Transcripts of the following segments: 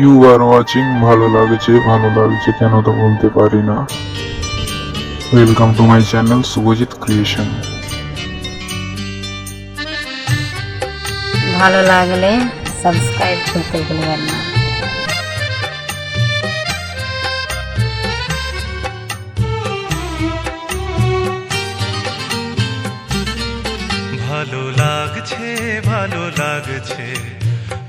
You are watching ভালো লাগছে ভালো লাগছে কেন তো বলতে পারি না। Welcome to my channel Subhajit creation ভালো লাগলে সাবস্ক্রাইব করতে ভুলবেন না। ভালো লাগছে ভালো লাগছে।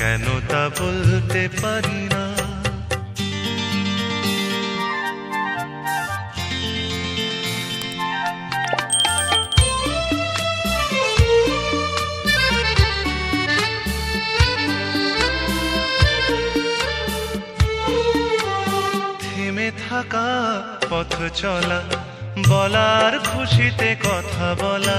কেন তা বলতে পারি না। থেমে থাকা পথ চলা বলার খুশিতে কথা বলা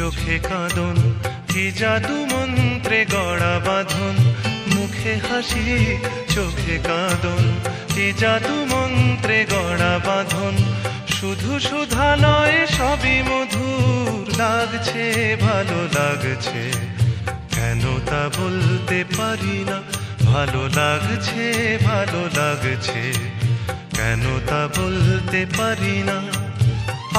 চোখে কাঁদন, কি জাদু মন্ত্রে গড়া বাঁধন, মুখে হাসি, চোখে কাঁদন, কি জাদু মন্ত্রে গড়া বাঁধন, শুধু সুধা নয়, সবই মধুর লাগছে, ভালো লাগছে। কেন তা বলতে পারি না, ভালো লাগছে ভালো লাগছে। কেন তা বলতে পারি না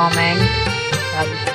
comment. Love